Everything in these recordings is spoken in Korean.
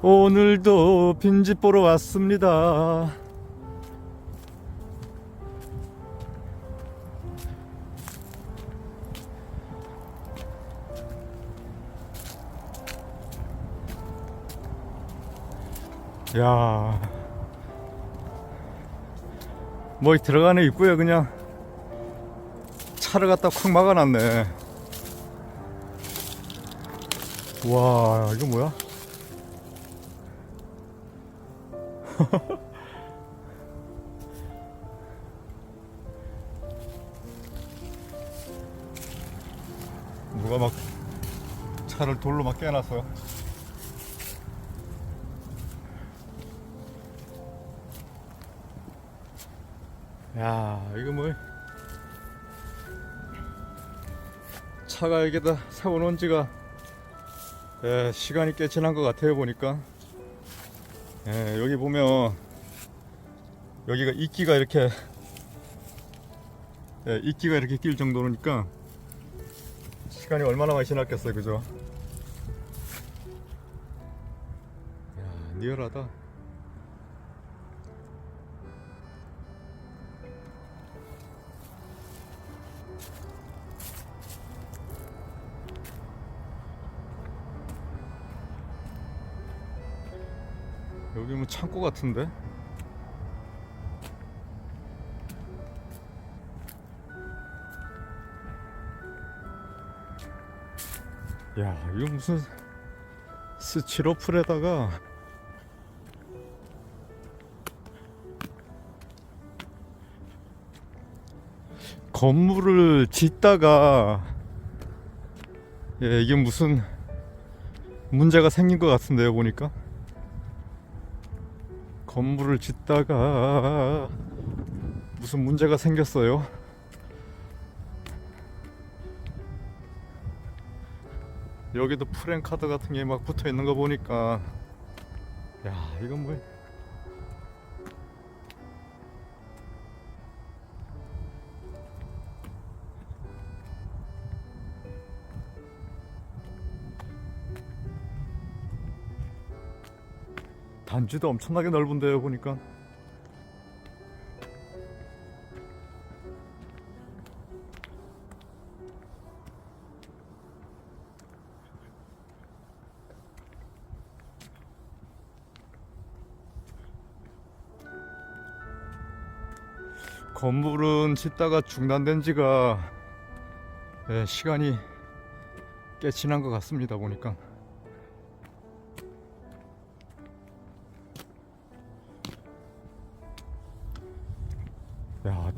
오늘도 빈집 보러 왔습니다. 야, 뭐 들어가네 입구에 그냥 차를 갖다 콱 막아놨네. 와, 이거 뭐야? 누가 막 차를 돌로 막 깨놨어요. 야, 이거 뭐 차가 여기다 세워놓은 지가 예, 시간이 꽤 지난 것 같아요 보니까 예, 여기 보면 여기가 이끼가 이렇게 예, 이끼가 이렇게 낄 정도니까 시간이 얼마나 많이 지났겠어요 그죠? 야 리얼하다 여기 뭐 창고 같은데? 야 이거 무슨 스티로풀에다가 건물을 짓다가 예, 이게 무슨 문제가 생긴 것 같은데요 보니까 건물을 짓다가 무슨 문제가 생겼어요? 여기도 프랭카드 같은 게 막 붙어 있는 거 보니까. 야 이건 뭐 단지도 엄청나게 넓은데요 보니까. 건물은 짓다가 중단된 지가 예, 시간이 꽤 지난 것 같습니다 보니까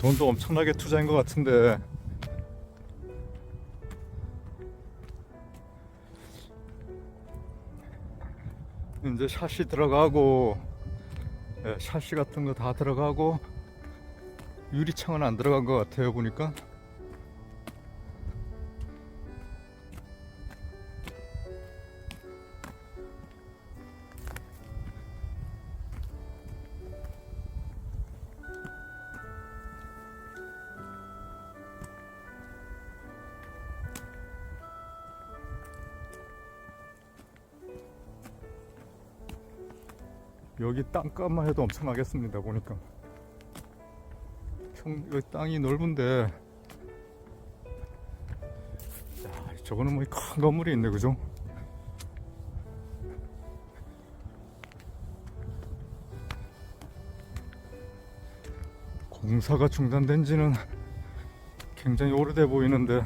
돈도 엄청나게 투자한 것 같은데. 이제 샷이 들어가고 예, 샷시 같은 거 다 들어가고 유리창은 안 들어간 것 같아요 보니까 여기 땅값만 해도 엄청나겠습니다 보니까 평 여기 땅이 넓은데 야 저거는 뭐 큰 건물이 있네 그죠? 공사가 중단된 지는 굉장히 오래돼 보이는데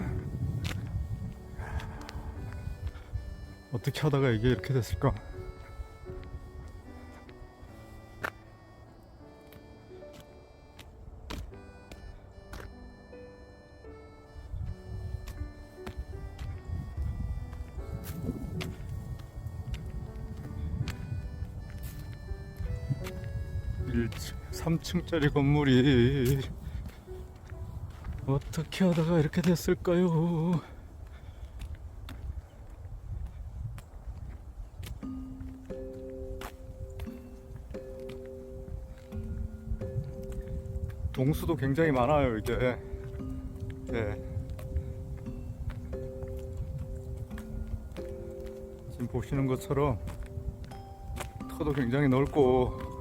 어떻게 하다가 이게 이렇게 됐을까? 일 3층짜리 건물이 어떻게 하다가 이렇게 됐을까요? 동수도 굉장히 많아요 이게 네. 지금 보시는 것처럼 터도 굉장히 넓고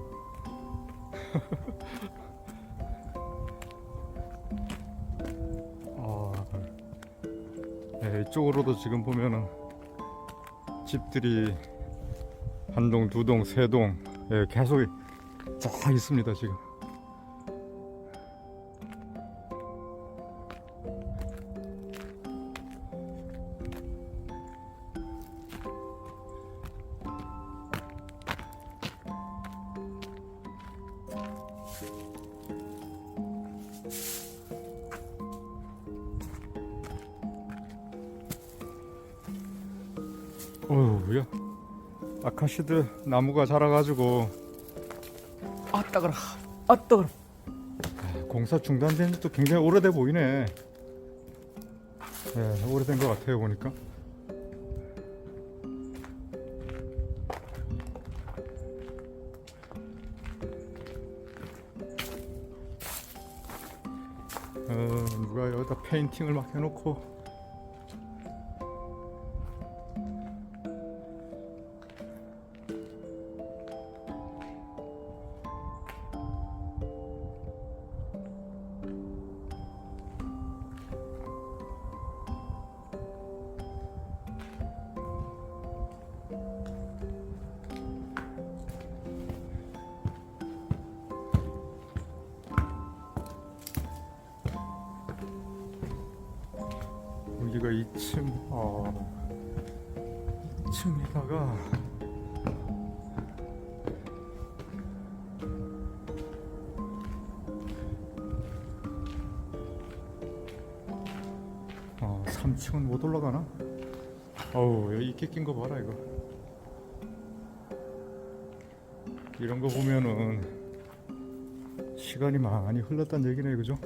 네, 이쪽으로도 지금 보면은 집들이 한 동, 두 동, 세 동, 예, 계속 쫙 있습니다 지금. 어우야. 아카시드 나무가 자라가지고. 아 따가라 아 따가라 공사 중단된 지도 굉장히 오래돼 보이네. 네 오래된 것 같아요 보니까. 어, 누가 여기다 페인팅을 막 해놓고 여기가 2층 어 2층에다가 어 3층은 못 올라가나? 어우 여기 이끼 낀 거 봐라 이거 이런 거 보면은 시간이 많이 흘렀단 얘기네 그죠?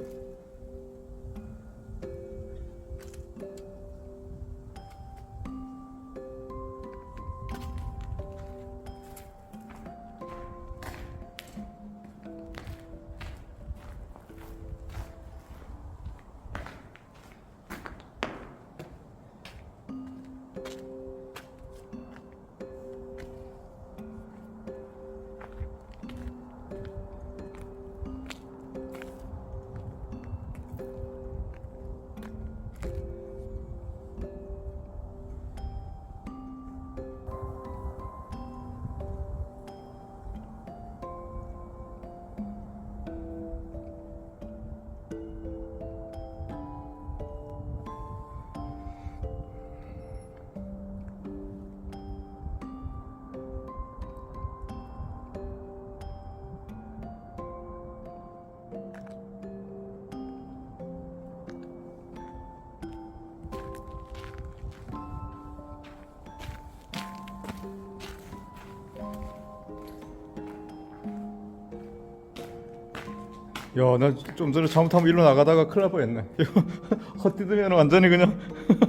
야, 나 좀 전에 잘못하면 일로 나가다가 큰일 날 뻔했네. 헛디디면 완전히 그냥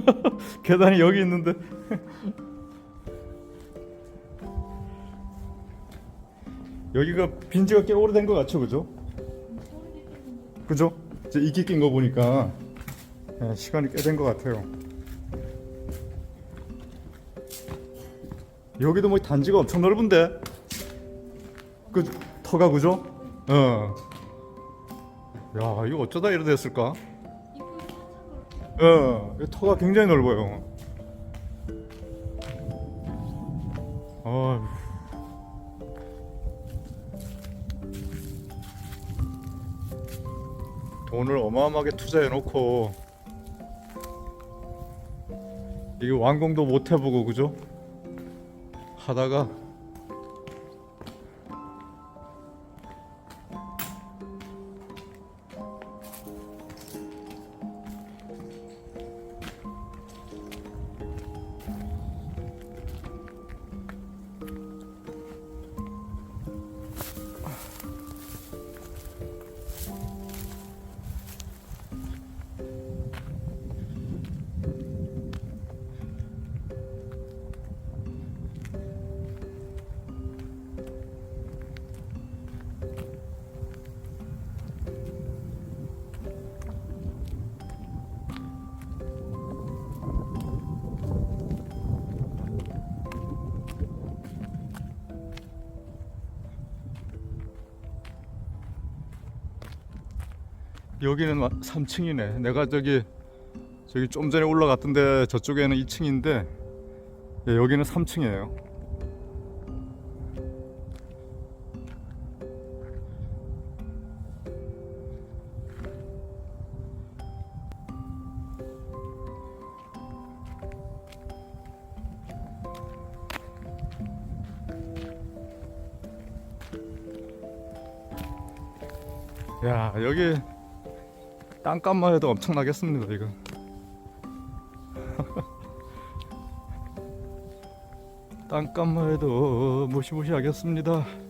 계단이 여기 있는데. 여기가 빈지가 꽤 오래된 것 같죠, 그죠? 그죠? 이제 이끼 낀 거 보니까 예, 시간이 꽤 된 것 같아요. 여기도 뭐 단지가 엄청 넓은데, 그 터가 그죠? 어. 야, 이거 어쩌다 이래 됐을까? 어, 이 터가 굉장히 넓어요. 아휴. 돈을 어마어마하게 투자해 놓고 이게 완공도 못 해보고 그죠? 하다가 여기는 3층이네. 내가 저기 저기 좀 전에 올라갔던데 저쪽에는 2층인데 예, 여기는 3층이에요. 야 여기 땅값만 해도 엄청나겠습니다 이거. 땅값만 해도 무시무시하겠습니다